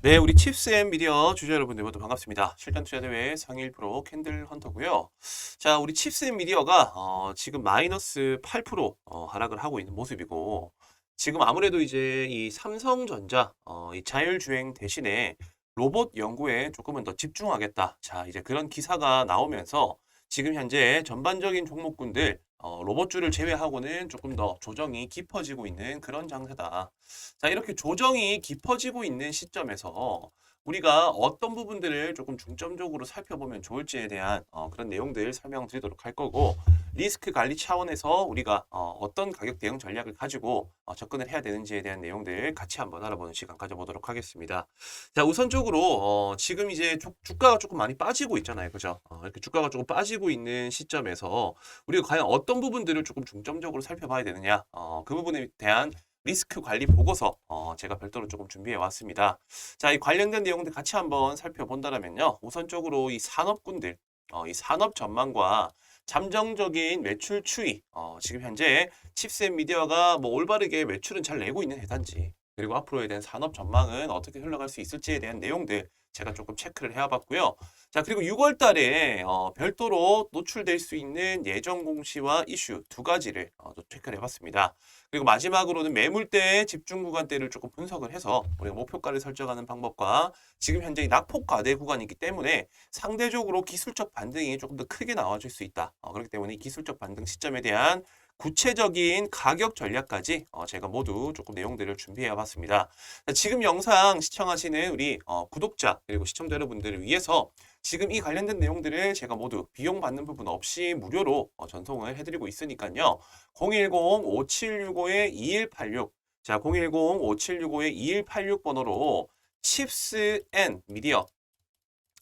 네, 우리 칩스 앤 미디어 주주 여러분들 모두 반갑습니다. 실전 투자 대회 상일 프로 캔들 헌터고요. 자, 우리 칩스 앤 미디어가 어, 지금 마이너스 8% 어, 하락을 하고 있는 모습이고 지금 아무래도 이제 이 삼성전자 어, 이 자율주행 대신에 로봇 연구에 조금은 더 집중하겠다. 자, 이제 그런 기사가 나오면서 지금 현재 전반적인 종목군들 어, 로봇주를 제외하고는 조금 더 조정이 깊어지고 있는 그런 장세다. 자, 이렇게 조정이 깊어지고 있는 시점에서 우리가 어떤 부분들을 조금 중점적으로 살펴보면 좋을지에 대한 어, 그런 내용들 설명드리도록 할 거고 리스크 관리 차원에서 우리가 어, 떤 가격 대응 전략을 가지고 어, 접근을 해야 되는지에 대한 내용들 같이 한번 알아보는 시간 가져보도록 하겠습니다. 자, 우선적으로 어, 지금 이제 주, 주가가 조금 많이 빠지고 있잖아요, 그죠? 어, 이렇게 주가가 조금 빠지고 있는 시점에서 우리가 과연 어떤 부분들을 조금 중점적으로 살펴봐야 되느냐, 어, 그 부분에 대한 리스크 관리 보고서 어, 제가 별도로 조금 준비해 왔습니다. 자, 이 관련된 내용들 같이 한번 살펴본다면요. 우선적으로 이 산업군들, 어, 이 산업 전망과 잠정적인 매출 추이, 어, 지금 현재 칩셋 미디어가 뭐 올바르게 매출은 잘 내고 있는 회사인지, 그리고 앞으로에 대한 산업 전망은 어떻게 흘러갈 수 있을지에 대한 내용들 제가 조금 체크를 해와봤고요. 자, 그리고 6월 달에 어, 별도로 노출될 수 있는 예정 공시와 이슈 두 가지를 어, 또 체크를 해봤습니다. 그리고 마지막으로는 매물대의 집중 구간대를 조금 분석을 해서 우리가 목표가를 설정하는 방법과 지금 현재 이 낙폭 과대 구간이기 때문에 상대적으로 기술적 반등이 조금 더 크게 나와줄 수 있다. 어, 그렇기 때문에 이 기술적 반등 시점에 대한 구체적인 가격 전략까지 어, 제가 모두 조금 내용들을 준비해 봤습니다. 지금 영상 시청하시는 우리 어, 구독자 그리고 시청자 여러분들을 위해서 지금 이 관련된 내용들을 제가 모두 비용 받는 부분 없이 무료로 어, 전송을 해드리고 있으니까요. 010-5765-2186 자, 010-5765-2186 번호로 칩스 앤 미디어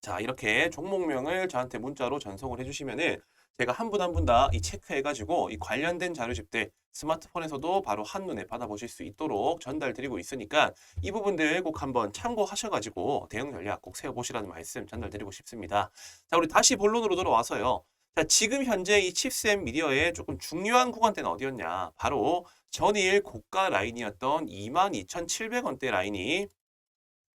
자, 이렇게 종목명을 저한테 문자로 전송을 해주시면은 제가 한 분 한 분 다 이 체크해가지고 이 관련된 자료집들 스마트폰에서도 바로 한눈에 받아보실 수 있도록 전달드리고 있으니까 이 부분들 꼭 한번 참고하셔가지고 대응 전략 꼭 세워보시라는 말씀 전달드리고 싶습니다. 자, 우리 다시 본론으로 돌아와서요. 자, 지금 현재 이 칩셋 미디어의 조금 중요한 구간대는 어디였냐? 바로 전일 고가 라인이었던 22,700원대 라인이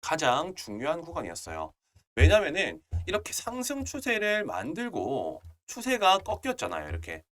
가장 중요한 구간이었어요. 왜냐면은 이렇게 상승 추세를 만들고 추세가 꺾였잖아요. 이렇게.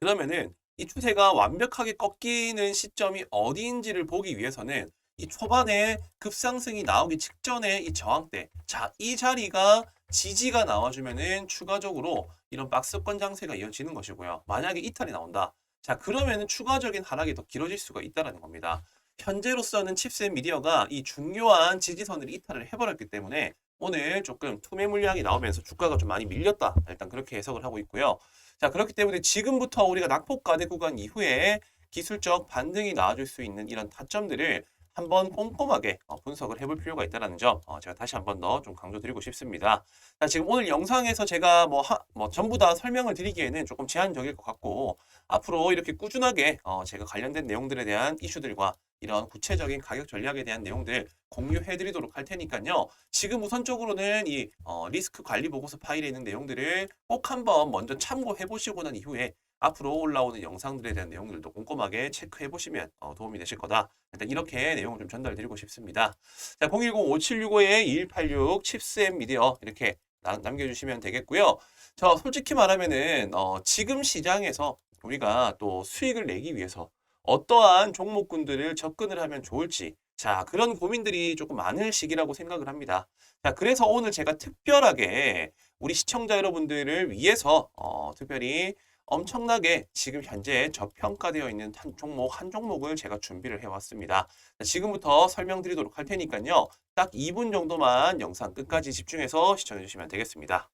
그러면은 이 추세가 완벽하게 꺾이는 시점이 어디인지를 보기 위해서는 이 초반에 급상승이 나오기 직전에 이 저항대. 자, 이 자리가 지지가 나와주면은 추가적으로 이런 박스권 장세가 이어지는 것이고요. 만약에 이탈이 나온다. 자, 그러면은 추가적인 하락이 더 길어질 수가 있다는 겁니다. 현재로서는 칩셋 미디어가 이 중요한 지지선을 이탈을 해버렸기 때문에 오늘 조금 투매 물량이 나오면서 주가가 좀 많이 밀렸다. 일단 그렇게 해석을 하고 있고요. 자, 그렇기 때문에 지금부터 우리가 낙폭 가대 구간 이후에 기술적 반등이 나와줄 수 있는 이런 타점들을 한번 꼼꼼하게 어, 분석을 해볼 필요가 있다는 점 어, 제가 다시 한 번 더 좀 강조드리고 싶습니다. 자, 지금 오늘 영상에서 제가 뭐, 하, 뭐 전부 다 설명을 드리기에는 조금 제한적일 것 같고 앞으로 이렇게 꾸준하게 어, 제가 관련된 내용들에 대한 이슈들과 이런 구체적인 가격 전략에 대한 내용들 공유해 드리도록 할 테니까요. 지금 우선적으로는 이 어, 리스크 관리 보고서 파일에 있는 내용들을 꼭 한번 먼저 참고해 보시고 난 이후에 앞으로 올라오는 영상들에 대한 내용들도 꼼꼼하게 체크해 보시면 어, 도움이 되실 거다. 일단 이렇게 내용을 좀 전달드리고 싶습니다. 자, 010-5765-2186 칩스앤 미디어 이렇게 나, 남겨주시면 되겠고요. 저 솔직히 말하면은 어, 지금 시장에서 우리가 또 수익을 내기 위해서 어떠한 종목군들을 접근을 하면 좋을지 자 그런 고민들이 조금 많을 시기라고 생각을 합니다. 자 그래서 오늘 제가 특별하게 우리 시청자 여러분들을 위해서 어, 특별히 엄청나게 지금 현재 저평가되어 있는 한 종목 한 종목을 제가 준비를 해왔습니다. 자, 지금부터 설명드리도록 할 테니까요. 딱 2분 정도만 영상 끝까지 집중해서 시청해 주시면 되겠습니다.